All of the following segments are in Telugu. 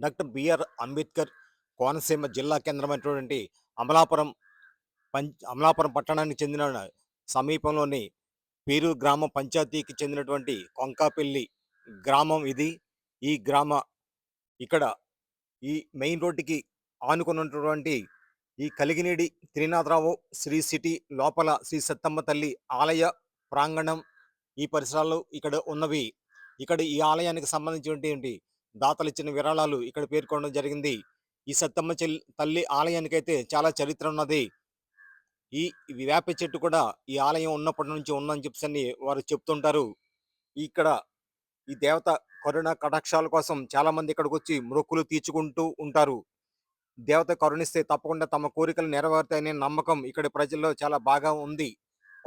డాక్టర్ బిఆర్ అంబేద్కర్ కోనసీమ జిల్లా కేంద్రమైనటువంటి అమలాపురం పంచ అమలాపురం పట్టణానికి చెందిన సమీపంలోని పేరు గ్రామ పంచాయతీకి చెందినటువంటి కొంకాపల్లి గ్రామం ఇది. ఈ గ్రామ ఇక్కడ ఈ మెయిన్ రోడ్డుకి ఆనుకున్నటువంటి ఈ కలిగినేడి త్రినాథరావు శ్రీ సిటీ లోపల శ్రీ సత్తమ్మ తల్లి ఆలయ ప్రాంగణం ఈ పరిసరాలు ఇక్కడ ఉన్నవి. ఇక్కడ ఈ ఆలయానికి సంబంధించినటువంటి దాతలు ఇచ్చిన విరాళాలు ఇక్కడ పేర్కొనడం జరిగింది. ఈ సత్తమ్మ తల్లి ఆలయానికైతే చాలా చరిత్ర ఉన్నది. ఈ వేప చెట్టు కూడా ఈ ఆలయం ఉన్నప్పటి నుంచి ఉందని చెప్పని వారు చెప్తుంటారు. ఇక్కడ ఈ దేవత కరుణ కటాక్షాల కోసం చాలామంది ఇక్కడికి వచ్చి మొక్కులు తీర్చుకుంటూ ఉంటారు. దేవత కరుణిస్తే తప్పకుండా తమ కోరికలు నెరవేరుతాయనే నమ్మకం ఇక్కడ ప్రజల్లో చాలా బాగా ఉంది.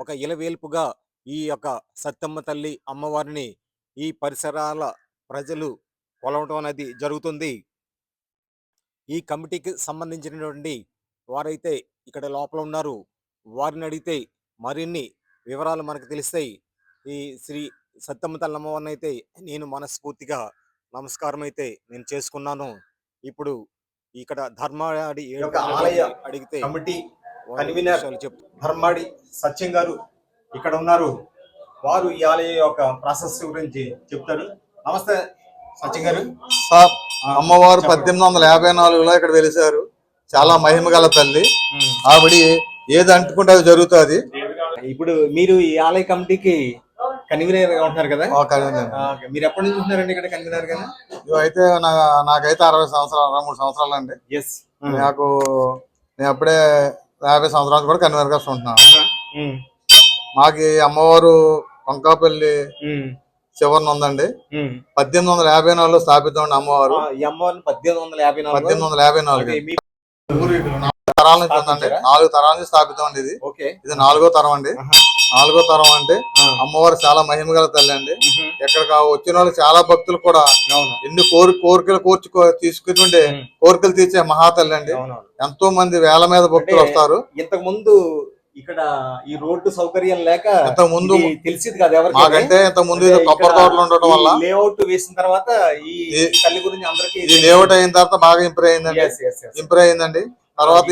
ఒక ఇలవేల్పుగా ఈ యొక్క సత్తమ్మ తల్లి అమ్మవారిని ఈ పరిసరాల ప్రజలు కొలవటం అనేది జరుగుతుంది. ఈ కమిటీకి సంబంధించినటువంటి వారైతే ఇక్కడ లోపల ఉన్నారు. వారిని అడిగితే మరిన్ని వివరాలు మనకు తెలుస్తాయి. ఈ శ్రీ సత్తమ్మ తల్లి అమ్మవారిని అయితే నేను మనస్ఫూర్తిగా నమస్కారం అయితే నేను చేసుకున్నాను. ఇప్పుడు ఇక్కడ ధర్మాడి ఆలయ అడిగితే కమిటీ కన్వీనర్ ధర్మాడి సత్యం గారు ఇక్కడ ఉన్నారు. వారు ఈ ఆలయ యొక్క ప్రాసెస్ గురించి చెప్తారు. నమస్తే సత్యం గారు? సార్ ఆ, అమ్మవారు. పద్దెనిమిది వందల యాభై నాలుగులో ఇక్కడ వెలిసారు చాలా మహిమ గల తల్లి. ఆవిడ ఏది అంటుకుంటే అది జరుగుతుంది. ఇప్పుడు మీరు ఈ ఆలయ కమిటీకి కన్వీనర్గా ఉంటున్నారు కదా. మీరు ఎప్పటి నుంచి ఉంటున్నారండి ఇక్కడ కన్వీనర్గా నా నాకైతే అరవై సంవత్సరాలు అరవై మూడు సంవత్సరాలు అండి. ఎస్. నాకు నేను అప్పుడే యాభై సంవత్సరాలు కూడా కన్వీనర్గా ఉంటున్నాను మాకు అమ్మవారు వంకాపల్లి చివరిన ఉందండి. పద్దెనిమిది వందల యాభై నాలుగులో స్థాపితం అమ్మవారు. ఈ అమ్మవారిని పద్దెనిమిది వందల యాభై పద్దెనిమిది నాలుగు. వందల యాభై తరాల నుంచి ఉందండి. నాలుగు తరాల నుంచి స్థాపితం అండి ఇది. ఇది నాలుగో తరం అండి. నాలుగో తరం అంటే ఆ. అమ్మవారు చాలా మహిమ గల తల్లి అండి. ఆ వచ్చిన వాళ్ళు చాలా భక్తులు కూడా ఎన్ని కోరి కోరికలు కోర్చుకో తీసుకుంటుండే ఉమ్. కోరికలు తీర్చే మహాతల్లి అండి. ఎంతో మంది వేల మీద భక్తులు వస్తారు. ఇంతకు ముందు ఇక్కడ ఈ రోడ్డు సౌకర్యం లేక ముందు తెలిసింది కాదు ఇంత ముందు కొబ్బరి తోటలు ఉండటం వల్ల లేఅవుట్ వేసిన తర్వాత ఈ తల్లి గురించి అందరికి ఇది లేఅవుట్ అయిన తర్వాత బాగా ఇంప్రూవ్ అయిందండి. ఇంప్రూవ్ అయిందండి. తర్వాత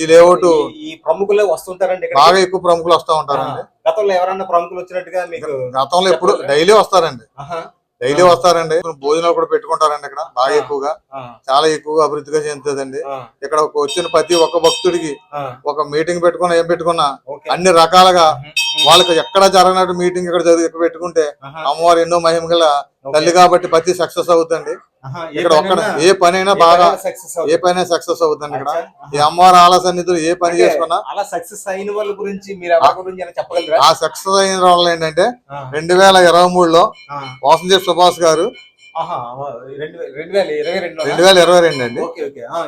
ఈ లేఅవుట్ ఈ ప్రముఖులు వస్తుంటారండి బాగా ఎక్కువ ప్రముఖులు వస్తూ ఉంటారండి. గతంలో ఎవరన్నా ప్రముఖులు వచ్చినట్టుగా మీకు గతంలో ఎప్పుడు డైలీ వస్తారండి. డైలీ వస్తారండి. భోజనాలు కూడా పెట్టుకుంటారండి ఇక్కడ. బాగా. ఎక్కువగా. చాలా ఎక్కువగా అభివృద్ధిగా చెందుతుందండి. ఇక్కడ వచ్చిన ప్రతి ఒక్క భక్తుడికి ఒక మీటింగ్ పెట్టుకున్నా ఏం పెట్టుకున్నా. అన్ని రకాలుగా వాళ్ళకి ఎక్కడ జరగనట్టు మీటింగ్ ఇక్కడ పెట్టుకుంటే అమ్మవారు ఎన్నో మహిమ గల ఓకే. తల్లి కాబట్టి ప్రతి సక్సెస్ అవుతుంది ఇక్కడ ఒక్కడ ఏ పనైనా ఏ బాగా. ఏ పైన సక్సెస్ అవుతుంది ఇక్కడ. ఈ అమ్మవారి ఆల సన్నిధులు ఏ పని చేసుకున్నా అలా సక్సెస్ అయిన వాళ్ళ గురించి మీరు చెప్పగలరా? ఆ సక్సెస్ అయిన వాళ్ళు ఏంటంటే రెండు వేల ఇరవై మూడులో వాసంజీ సుభాష్ గారు రెండు వేల ఇరవై రెండు రెండు వేల ఇరవై రెండు అండి.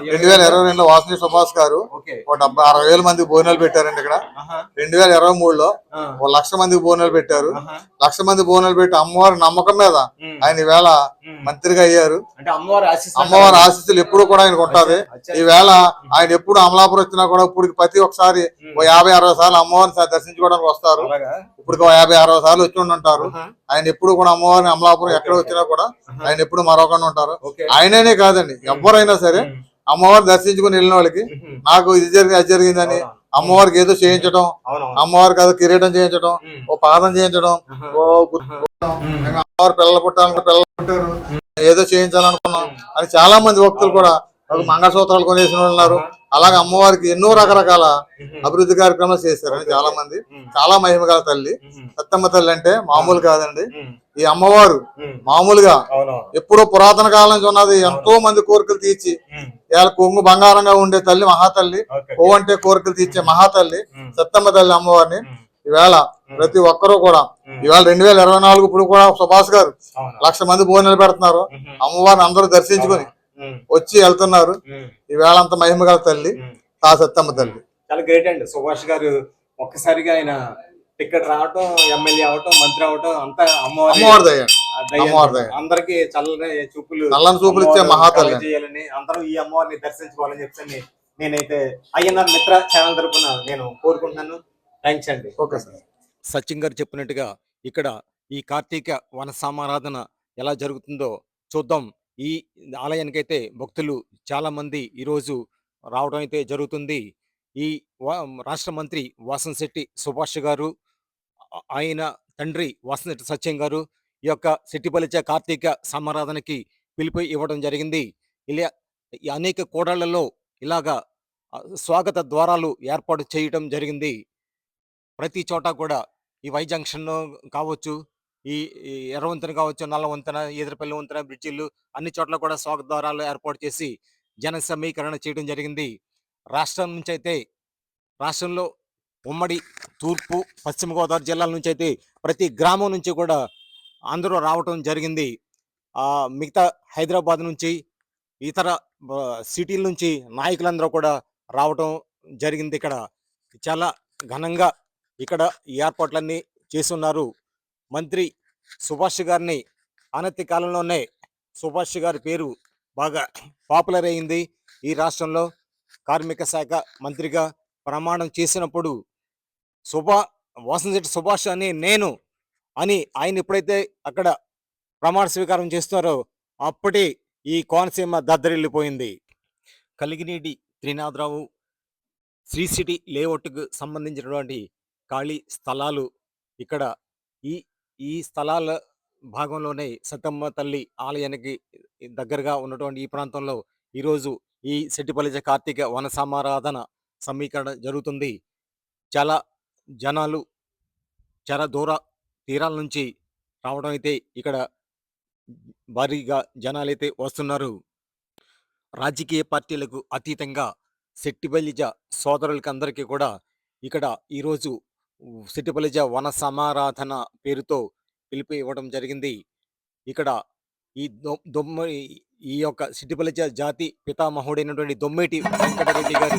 రెండు. వేల ఇరవై రెండులో వాసంజీ సుభాష్ గారు ఒక డెబ్బై అరవై వేల మందికి భోజనాలు పెట్టారండి ఇక్కడ. రెండు వేల ఇరవై మూడులో ఒక లక్ష మందికి భోజనాలు పెట్టారు. లక్ష మంది భోజనాలు పెట్టి అమ్మవారి నమ్మకం మీద ఆయన ఉమ్. మంత్రిగా అయ్యారు. అమ్మవారి ఆశీస్సులు ఎప్పుడు కూడా ఆయనకు ఉంటది ఈవేళ ఆయన ఎప్పుడు అమలాపురం వచ్చినా కూడా ఇప్పుడు ప్రతి ఒక్కసారి. ఓ యాభై అరవై సార్లు అమ్మవారిని దర్శించుకోవడానికి వస్తారు. ఇప్పుడు ఓ యాభై అరవై సార్లు వచ్చి ఉండి ఉంటారు ఆయన ఎప్పుడు కూడా అమ్మవారిని అమలాపురం ఎక్కడ వచ్చినా కూడా ఆయన ఎప్పుడు మరొకకుండా ఉంటారు. ఆయననే కాదండి ఎవరైనా సరే అమ్మవారు దర్శించుకుని వెళ్ళిన వాళ్ళకి నాకు ఇది జరిగి అది జరిగిందని. అమ్మవారికి ఏదో చేయించడం అమ్మవారికి ఏదో కిరీటం చేయించడం ఓ పాదం చేయించడం ఓ అమ్మవారు పిల్లలు పుట్టాలని పిల్లలు పుట్టారు ఏదో చేయించాలనుకున్నాం. అని చాలా మంది భక్తులు కూడా మంగళసూత్రాలు కొనేసిన వాళ్ళు ఉన్నారు. అలాగే అమ్మవారికి ఎన్నో రకరకాల అభివృద్ధి కార్యక్రమాలు చేశారని చాలా మంది చాలా మహిమ గల తల్లి. సత్తమ్మ తల్లి అంటే మామూలు కాదండి. ఈ అమ్మవారు మామూలుగా ఎప్పుడో పురాతన కాలం నుంచి ఉన్నది ఎంతో మంది కోరికలు తీర్చి ఇవాళ కొంగు బంగారంగా ఉండే తల్లి మహాతల్లి కో అంటే కోరికలు తీర్చే మహాతల్లి సత్తమ్మ తల్లి అమ్మవారిని ఈవేళ ప్రతి ఒక్కరూ కూడా ఇవాళ రెండు వేల ఇరవై నాలుగు ఇప్పుడు కూడా సుభాష్ గారు లక్ష మంది భోజనాలు పెడుతున్నారు. అమ్మవారిని అందరూ దర్శించుకొని వచ్చి వెళ్తున్నారు. ఈవేళ అంత మహిమ గల తల్లి. ఆ సత్తమ్మ తల్లి. చాలా గ్రేట్ అండి. సుభాష్ గారు ఒక్కసారిగా ఆయన టికెట్ రావటం ఎమ్మెల్యే అవటం మంత్రి అవటం అంతా అమ్మవారి దయ దయ. అందరికి చల్లని చూపులు నల్లని చూపులు ఇచ్చే మహాతల్లి కలుగజేయాలని అందరూ ఈ అమ్మవారిని దర్శించుకోవాలని చెప్పి నేనైతే అయ్యన్నార్ మిత్ర ఛానల్ తరపున నేను కోరుకుంటున్నాను. థ్యాంక్స్ అండి. Okay sir. సచిన్ గారు చెప్పినట్టుగా ఇక్కడ ఈ కార్తీక వన సమారాధన ఎలా జరుగుతుందో చూద్దాం. ఈ ఆలయానికైతే భక్తులు చాలామంది ఈరోజు రావడం అయితే జరుగుతుంది. ఈ వా రాష్ట్ర మంత్రి వాసంశెట్టి సుభాష్ గారు, ఆయన తండ్రి వాసంశెట్టి సత్యం గారు ఈ యొక్క శెట్టిపల్లిచ కార్తీక సమారాధనకి పిలిపి ఇవ్వడం జరిగింది. ఇలా ఈ అనేక కోడళ్ళలో ఇలాగా స్వాగత ద్వారాలు ఏర్పాటు చేయటం జరిగింది. ప్రతి చోట కూడా ఈ వై జంక్షన్‌లో కావచ్చు, ఈ ఎర్ర వంతెన కావచ్చు, నల్ల వంతెన, ఎదురుపల్లి వంతెన, బ్రిడ్జిలు అన్ని చోట్ల కూడా స్వాగత ద్వారాలు ఏర్పాటు చేసి జన సమీకరణ చేయడం జరిగింది. రాష్ట్రం నుంచి అయితే రాష్ట్రంలో ఉమ్మడి తూర్పు, పశ్చిమ గోదావరి జిల్లాల అయితే ప్రతి గ్రామం నుంచి కూడా అందరూ రావటం జరిగింది. మిగతా హైదరాబాద్ నుంచి ఇతర సిటీల నుంచి నాయకులందరూ కూడా రావటం జరిగింది ఇక్కడ చాలా ఘనంగా ఇక్కడ ఈ ఏర్పాట్లన్నీ చేస్తున్నారు మంత్రి సుభాష్ గారిని అనతి కాలంలోనే సుభాష్ గారి పేరు బాగా పాపులర్ అయింది. ఈ రాష్ట్రంలో కార్మిక శాఖ మంత్రిగా ప్రమాణం చేసినప్పుడు సుభా వాసంశెట్టి సుభాష్ అని నేను అని ఆయన ఎప్పుడైతే అక్కడ ప్రమాణ స్వీకారం చేస్తున్నారో అప్పటి ఈ కోనసీమ దద్దరిల్లిపోయింది. కలిగినీటి త్రినాథరావు శ్రీ సిటీ లేఅవుట్‌కు సంబంధించినటువంటి ఖాళీ స్థలాలు ఇక్కడ ఈ ఈ స్థలాల భాగంలోనే సతమ్మ తల్లి ఆలయానికి దగ్గరగా ఉన్నటువంటి ఈ ప్రాంతంలో ఈరోజు ఈ శెట్టిపల్లిజ కార్తీక వన సమారాధన సమీకరణ జరుగుతుంది. చాలా జనాలు చాలా దూర తీరాల నుంచి రావడం అయితే ఇక్కడ భారీగా జనాలైతే వస్తున్నారు. రాజకీయ పార్టీలకు అతీతంగా శెట్టిపల్లిజ సోదరులకందరికీ కూడా ఇక్కడ ఈరోజు ఉ వన సమారాధన పేరుతో పిలుపు ఇవ్వడం జరిగింది. ఇక్కడ ఈ దొమ్మ ఈ యొక్క శెట్టిబలిజ జాతి పితామహుడైనటువంటి దొమ్మేటి వెంకటరెడ్డి గారు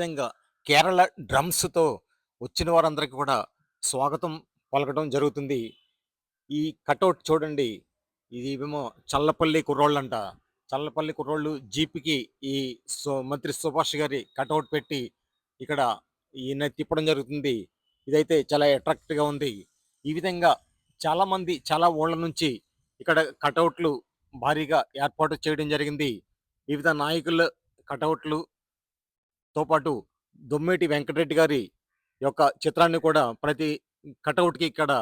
ఈ విధంగా కేరళ డ్రమ్స్‌తో వచ్చిన వారందరికి కూడా స్వాగతం పలకడం జరుగుతుంది. ఈ కటౌట్ చూడండి. ఇది ఏమో చల్లపల్లి కుర్రోళ్ళంట. చల్లపల్లి కుర్రోళ్ళు జీప్‌కి ఈ మంత్రి సుభాష్ గారి కటౌట్ పెట్టి ఇక్కడ ఈయన తిప్పడం జరుగుతుంది. ఇదైతే చాలా అట్రాక్ట్‌గా ఉంది. ఈ విధంగా చాలామంది చాలా ఊళ్ళ నుంచి ఇక్కడ కటౌట్లు భారీగా ఏర్పాటు చేయడం జరిగింది. వివిధ నాయకుల కటౌట్లు తో పాటు దొమ్మేటి వెంకటరెడ్డి గారి యొక్క చిత్రాన్ని కూడా ప్రతి కటౌట్‌కి ఇక్కడ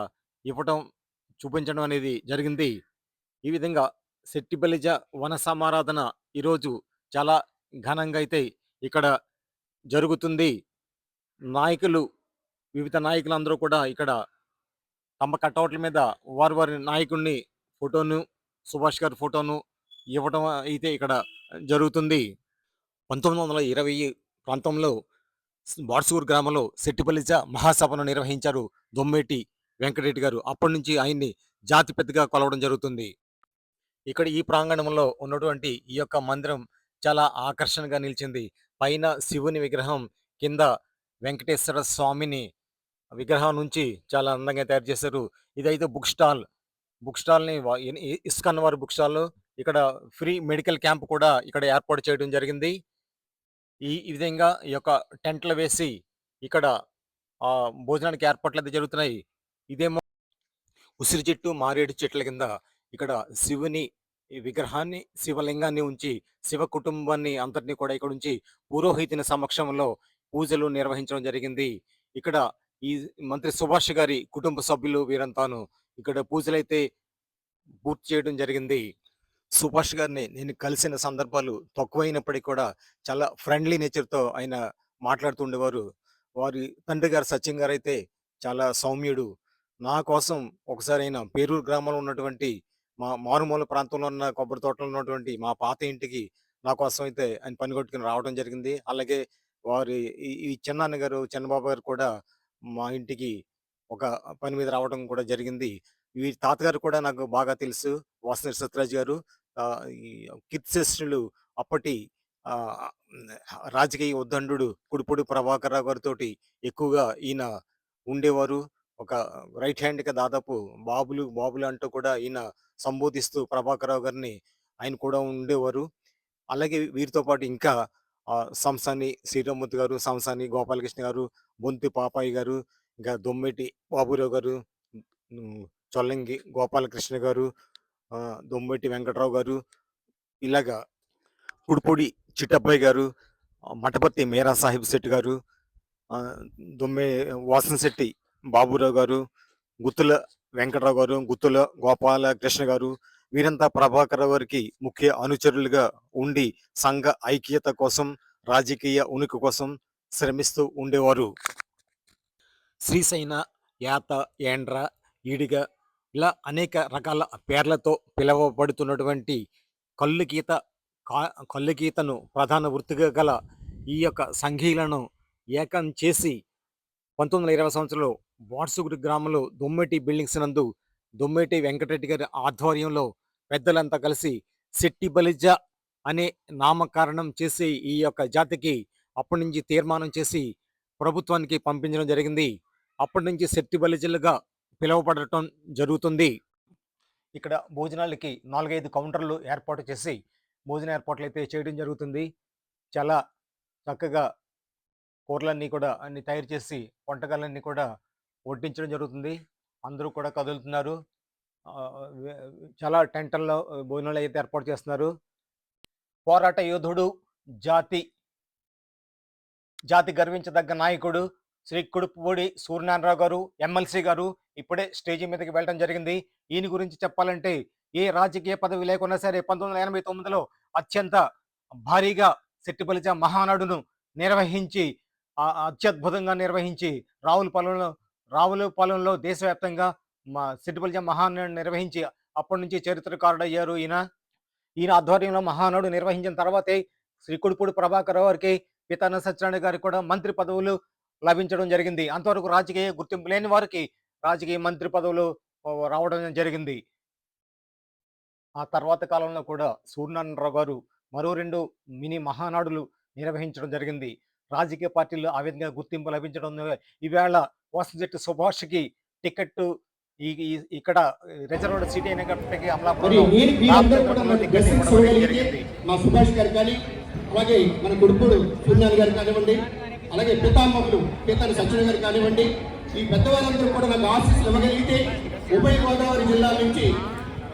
ఇవ్వటం, చూపించడం అనేది జరిగింది. ఈ విధంగా శెట్టిబలిజ వన సమారాధన ఈరోజు చాలా ఘనంగా అయితే ఇక్కడ జరుగుతుంది. నాయకులు వివిధ నాయకులందరూ కూడా ఇక్కడ తమ కటౌట్ల మీద వారి వారి నాయకుడిని ఫోటోను, సుభాష్ గారి ఫోటోను ఇవ్వటం అయితే ఇక్కడ జరుగుతుంది. 1920 ప్రాంతంలో బాడ్సూర్ గ్రామంలో శెట్టిబలిజ మహాసభను నిర్వహించారు దొమ్మేటి వెంకటరెడ్డి గారు. అప్పటి నుంచి ఆయన్ని జాతి పెద్దగా కొలవడం జరుగుతుంది. ఇక్కడ ఈ ప్రాంగణంలో ఉన్నటువంటి ఈ యొక్క మందిరం చాలా ఆకర్షణగా నిలిచింది. పైన శివుని విగ్రహం, కింద వెంకటేశ్వర స్వామిని విగ్రహం నుంచి చాలా అందంగా తయారు చేశారు. ఇదైతే బుక్ స్టాల్. బుక్ స్టాల్‌ని వ ఇస్కాన్ వారి బుక్ స్టాల్. ఇక్కడ ఫ్రీ మెడికల్ క్యాంప్ కూడా ఇక్కడ ఏర్పాటు చేయడం జరిగింది. ఈ ఈ విధంగా ఈ యొక్క టెంట్లు వేసి ఇక్కడ భోజనానికి భోజనానికి ఏర్పాట్లయితే జరుగుతున్నాయి. ఇదేమో ఉసిరి చెట్టు, మారేడు చెట్ల కింద ఇక్కడ శివుని ఈ విగ్రహాన్ని, శివలింగాన్ని ఉంచి, శివ కుటుంబాన్ని అంతటిని కూడా ఇక్కడ ఉంచి పురోహితుని సమక్షంలో పూజలు నిర్వహించడం జరిగింది. ఇక్కడ ఈ మంత్రి సుభాష్ గారి కుటుంబ సభ్యులు వీరంతాను ఇక్కడ పూజలైతే పూర్తి చేయడం జరిగింది. సుభాష్ గారిని నేను కలిసిన సందర్భాలు తక్కువైనప్పటికీ కూడా చాలా ఫ్రెండ్లీ నేచర్‌తో ఆయన మాట్లాడుతూ ఉండేవారు. వారి తండ్రి గారు సచిన్ గారు అయితే చాలా సౌమ్యుడు. నా కోసం ఒకసారి ఆయన పేరూరు గ్రామంలో ఉన్నటువంటి మా మారుమూల ప్రాంతంలో ఉన్న కొబ్బరి తోటలో ఉన్నటువంటి మా పాత ఇంటికి నా కోసం అయితే ఆయన పనిగొట్టుకుని రావడం జరిగింది. అలాగే వారి ఈ ఈ చిన్నాన్న గారు, చిన్నబాబు గారు కూడా మా ఇంటికి ఒక పని మీద రావడం కూడా జరిగింది. వీరి తాతగారు కూడా నాకు బాగా తెలుసు. వాసన సత్యరాజ్ గారు. ఆహ్, అప్పటి రాజకీయ ఉద్దండు కుడిపూడి ప్రభాకర్ రావు గారితో ఎక్కువగా ఈయన ఉండేవారు. ఒక రైట్ హ్యాండ్‌గా దాదాపు బాబులు, బాబులు అంటూ కూడా ఈయన సంబోధిస్తూ ప్రభాకరరావు గారిని ఆయన కూడా ఉండేవారు. అలాగే వీరితో పాటు ఇంకా సంసాని శ్రీరామూర్తి గారు, సంసాని గోపాలకృష్ణ గారు, బొంతి పాపాయి గారు, ఇంకా దొమ్మెటి బాబురావు గారు, చొల్లంగి గోపాలకృష్ణ గారు, దొమ్మటి వెంకటరావు వెంకట్రావు గారు, ఇలాగా కుడిపూడి చిట్టబ్బాయి గారు, మఠపతి మీరా సాహిబ్ శెట్టి గారు, ఆహ్, దొమ్మే వాసనశెట్టి బాబురావు గారు, గుత్తుల వెంకట్రావు గారు, గుత్తుల గోపాలకృష్ణ గారు వీరంతా ప్రభాకర్ గారికి ముఖ్య అనుచరులుగా ఉండి సంఘ ఐక్యత కోసం, రాజకీయ ఉనికి కోసం శ్రమిస్తూ ఉండేవారు. శ్రీశైన, యాత, ఏండ్ర, ఈడిగ ఇలా అనేక రకాల పేర్లతో పిలువబడుతున్నటువంటి గీత కా కల్లుగీతను ప్రధాన వృత్తిగా గల ఈ యొక్క సంఘీలను ఏకం చేసి 1920 సంవత్సరంలో వాట్సుగుడి గ్రామంలో దుమ్మెటి బిల్డింగ్స్ నందు దుమ్మెటి వెంకటరెడ్డి గారి ఆధ్వర్యంలో పెద్దలంతా కలిసి శెట్టి బలిజ అనే నామకరణం చేసి ఈ యొక్క జాతికి అప్పటి నుంచి తీర్మానం చేసి ప్రభుత్వానికి పంపించడం జరిగింది. అప్పటి నుంచి శెట్టి బలిజలుగా పిలువబడటం జరుగుతుంది. ఇక్కడ భోజనాలకి 4, 5 కౌంటర్లు ఏర్పాటు చేసి భోజన ఏర్పాట్లయితే చేయడం జరుగుతుంది. చాలా చక్కగా కూరలన్నీ కూడా అన్ని తయారు చేసి వంటకాలన్నీ కూడా వడ్డించడం జరుగుతుంది. అందరూ కూడా కదులుతున్నారు. చాలా టెంటల్లో భోజనాలు అయితే ఏర్పాటు చేస్తున్నారు. పోరాట యోధుడు, జాతి జాతి గర్వించదగ్గ నాయకుడు శ్రీ కుడుపుపూడి సూర్యనారాయణరావు గారు, ఎమ్మెల్సీ గారు ఇప్పుడే స్టేజి మీదకి వెళ్ళడం జరిగింది. ఈయన గురించి చెప్పాలంటే ఏ రాజకీయ పదవి లేకున్నా సరే 1989లో అత్యంత భారీగా శెట్టి మహానాడును నిర్వహించి అత్యద్భుతంగా నిర్వహించి రావులపాలెంలో రావులపాలెంలో దేశవ్యాప్తంగా మా శెట్టి మహానాడు నిర్వహించి అప్పటి నుంచి చరిత్రకారుడయ్యారు ఈయన. ఈయన ఆధ్వర్యంలో మహానాడు నిర్వహించిన తర్వాతే శ్రీ కొడుపూడి ప్రభాకర్ గారికి, పితాన సత్యనారాయణ గారికి కూడా మంత్రి పదవులు లభించడం జరిగింది. అంతవరకు రాజకీయ గుర్తింపు లేని వారికి రాజకీయ మంత్రి పదవులు రావడం జరిగింది. ఆ తర్వాత కాలంలో కూడా సూర్యనారాయణరావు గారు మరో 2 మినీ మహానాడులు నిర్వహించడం జరిగింది. రాజకీయ పార్టీల్లో ఆ విధంగా గుర్తింపు లభించడం ఈవేళ వాసంశెట్టి సుభాష్‌కి టికెట్టు ఈ ఇక్కడ రిజర్వ్డ్ సీట్ అయినప్పటికీ మరి అమలాపురంలో టికెట్ ఇవ్వడం జరిగింది. మా సుభాష్ గారు కానీ అలాగే మన కొడుకుడు సూర్యనారాయణ గారు కానివ్వండి అలాగే పితామహుడు పీతాని సత్యనారాయణ గారు కానివ్వండి ఈ పెద్దవారందరూ కూడా నాకు ఆశీస్సులు ఇవ్వగలిగితే ఉభయ గోదావరి జిల్లాల నుంచి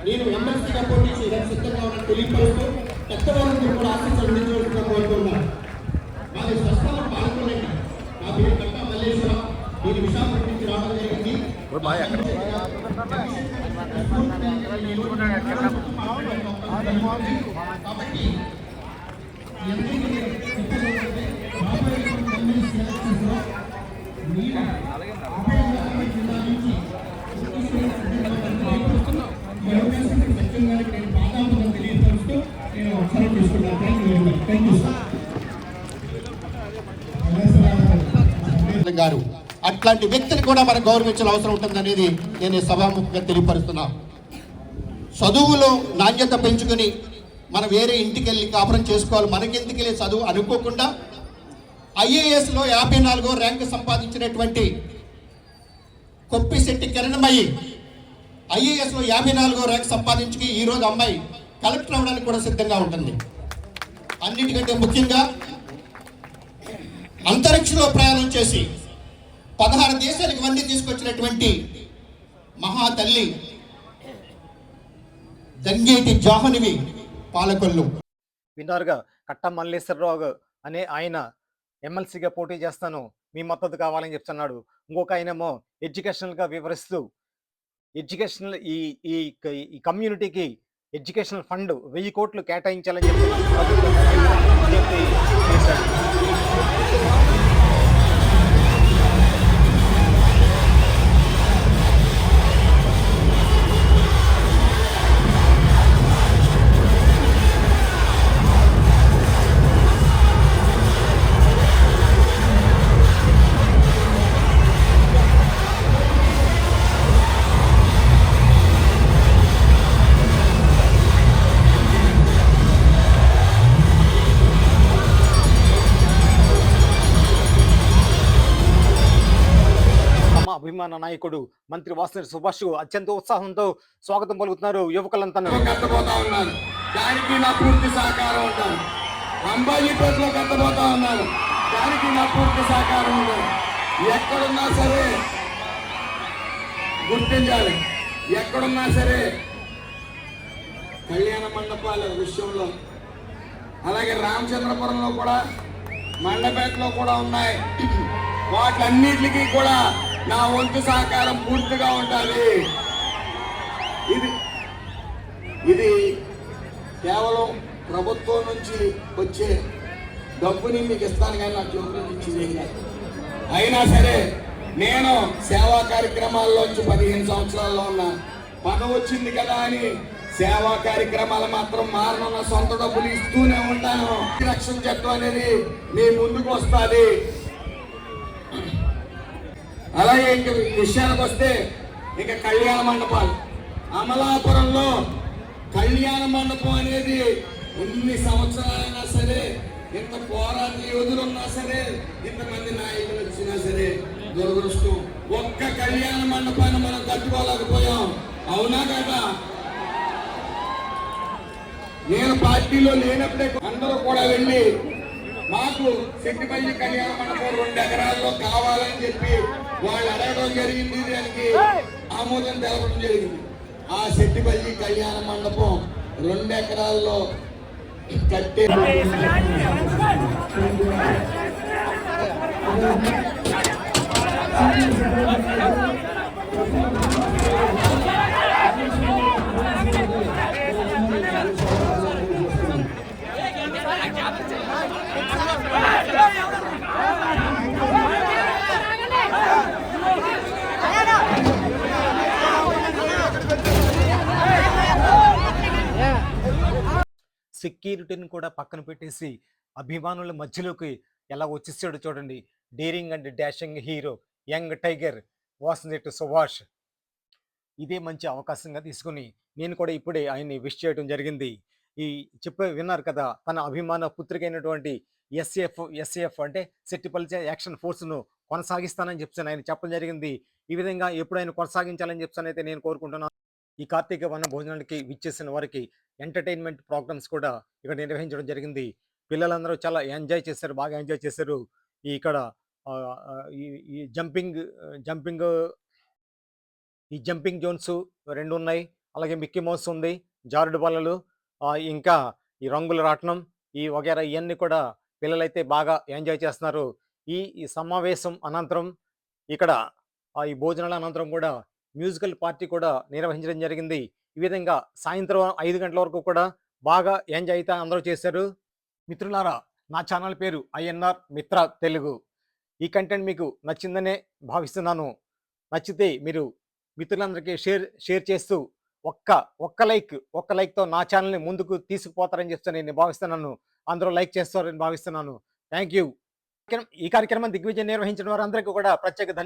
నేను ఎమ్మెల్సీగా పోటీ చేయడానికి సిద్ధంగా ఉన్న తెలియపరుస్తూ పెద్దవారందరూ కూడా ఆశీస్సులు అందించవలసిందిగా కోరుతున్నాను మాది స్వస్థలం పాల్గొనండి నా పేరు కట్టా మల్లేశ్వరం. నేను విశాఖపట్నం నుంచి రావడం జరిగింది. కాబట్టి గారు. అట్లాంటి వ్యక్తిని కూడా మనం గౌరవించాల్సిన అవసరం ఉంటుందనేది నేను సభాముఖంగా తెలియపరుస్తున్నా. చదువులో నాణ్యత పెంచుకొని మనం వేరే ఇంటికి వెళ్ళి కాపురం చేసుకోవాలి. మనకెందుకు వెళ్ళి చదువు అనుకోకుండా ఐఏఎస్లో యాభై నాలుగో ర్యాంక్ సంపాదించినటువంటి కొప్పిశెట్టి కిరణమయ్యి ఐఏఎస్లో యాభై నాలుగో ర్యాంక్ సంపాదించుకి ఈరోజు అమ్మాయి కలెక్టర్ అవడానికి కూడా సిద్ధంగా ఉంటుంది. అన్నిటికంటే ముఖ్యంగా అంతరిక్షంలో ప్రయాణం చేసి పదహారు దేశాలకు వండి తీసుకొచ్చినటువంటి మహా తల్లి దంగేటి జాహనివి పాలకొల్లు. విన్నారుగా కట్ట మల్లేశ్వరరావు అనే ఆయన ఎమ్మెల్సీగా పోటీ చేస్తాను మీ మద్దతు కావాలని చెప్తున్నాడు. ఇంకొక ఆయనేమో ఎడ్యుకేషనల్గా వివరిస్తూ ఎడ్యుకేషనల్ ఈ ఈ ఈ కమ్యూనిటీకి ఎడ్యుకేషనల్ ఫండ్ వెయ్యి కోట్లు కేటాయించాలని చెప్పి నాయకుడు మంత్రి వాసన సుభాష్ అత్యంత ఉత్సాహంతో స్వాగతం పలుకుతున్నారు యువకులంతా కట్టబోతా ఉన్నాను దానికి నా పూర్తి సహకారం ఉంటాను అంబాజీపేటలో కట్టబోతా ఉన్నాను దానికి నా పూర్తి సహకారం ఉంటాను ఎక్కడున్నా సరే గుర్తించాలి. ఎక్కడున్నా సరే కళ్యాణ మండపాల విషయంలో అలాగే రామచంద్రపురంలో కూడా మండపేటలో కూడా ఉన్నాయి. వాటన్నిటికీ కూడా నా వంతు సహకారం పూర్తిగా ఉండాలి. ఇది ఇది కేవలం ప్రభుత్వం నుంచి వచ్చే డబ్బుని మీకు ఇస్తాను కానీ నాకు జోబులో నుంచి అయినా సరే నేను సేవా కార్యక్రమాల్లోంచి పదిహేను సంవత్సరాల్లో ఉన్నా. పని వచ్చింది కదా అని సేవా కార్యక్రమాలు మాత్రం మారనున్న సొంత డబ్బులు ఇస్తూనే ఉంటాను. రక్షణ చట్టం అనేది మీ ముందుకు వస్తుంది. అలాగే ఇంక విషయానికి వస్తే ఇక కళ్యాణ మండపాలు. అమలాపురంలో కళ్యాణ మండపం అనేది ఎన్ని సంవత్సరాలైనా సరే ఇంత పోరాట యోధులున్నా సరే ఇంతమంది నాయకులు వచ్చినా సరే దురదృష్టం. ఒక్క కళ్యాణ మండపాన్ని మనం కట్టుకోలేకపోయాం అవునా కదా? నేను పార్టీలో లేనప్పుడే అందరూ కూడా వెళ్ళి మాకు శెట్టిపల్లి కళ్యాణ మండపం రెండు ఎకరాల్లో కావాలని చెప్పి వాళ్ళు అడగడం జరిగింది. దానికి ఆమోదం తెలపడం జరిగింది. ఆ శెట్టిపల్లి కళ్యాణ మండపం రెండు ఎకరాల్లో కట్టే సెక్యూరిటీని కూడా పక్కన పెట్టేసి అభిమానుల మధ్యలోకి ఎలా వచ్చేసాడు చూడండి. Daring and dashing hero young tiger వాసనెట్ Subhash. ఇదే మంచి అవకాశంగా తీసుకుని నేను కూడా ఇప్పుడే ఆయన్ని విష్ చేయడం జరిగింది. ఈ చెప్పే విన్నారు కదా తన అభిమాన పుత్రికైనటువంటి ఎస్ఎఫ్ ఎస్ఏఎఫ్ అంటే సెట్టిపల్లి యాక్షన్ ఫోర్స్ను కొనసాగిస్తానని చెప్తాను ఆయన చెప్పడం జరిగింది. ఈ విధంగా ఎప్పుడు ఆయన కొనసాగించాలని చెప్తానైతే అయితే నేను కోరుకుంటున్నాను ఈ కార్తీక వన భోజనానికి విచ్చేసిన వారికి ఎంటర్టైన్మెంట్ ప్రోగ్రామ్స్ కూడా ఇక్కడ నిర్వహించడం జరిగింది. పిల్లలందరూ చాలా ఎంజాయ్ చేశారు బాగా ఎంజాయ్ చేశారు. ఈ ఇక్కడ ఈ జంపింగ్ జంపింగ్ ఈ జంపింగ్ జోన్స్ రెండు ఉన్నాయి. అలాగే మిక్కీ మౌస్ ఉంది జారుడు బల్లలు ఇంకా ఈ రంగుల రాట్నం ఈ వగేరా ఇవన్నీ కూడా పిల్లలైతే బాగా ఎంజాయ్ చేస్తున్నారు. ఈ ఈ సమావేశం అనంతరం ఇక్కడ ఈ భోజనాల అనంతరం కూడా మ్యూజికల్ పార్టీ కూడా నిర్వహించడం జరిగింది. ఈ విధంగా సాయంత్రం ఐదు గంటల వరకు కూడా బాగా ఎంజాయ్ అయితే అందరూ చేశారు. మిత్రులారా నా ఛానల్ పేరు ఐఎన్ఆర్ మిత్ర తెలుగు. ఈ కంటెంట్ మీకు నచ్చిందనే భావిస్తున్నాను. నచ్చితే మీరు మిత్రులందరికీ షేర్ షేర్ చేస్తూ ఒక్క ఒక్క లైక్ ఒక్క లైక్తో నా ఛానల్ని ముందుకు తీసుకుపోతారని చెప్తే నేను భావిస్తున్నాను. అందరూ లైక్ చేస్తారని భావిస్తున్నాను. Thank you. ఈ కార్యక్రమం దిగ్విజయం నిర్వహించిన వారందరికీ కూడా ప్రత్యేక ధన్యవాదాలు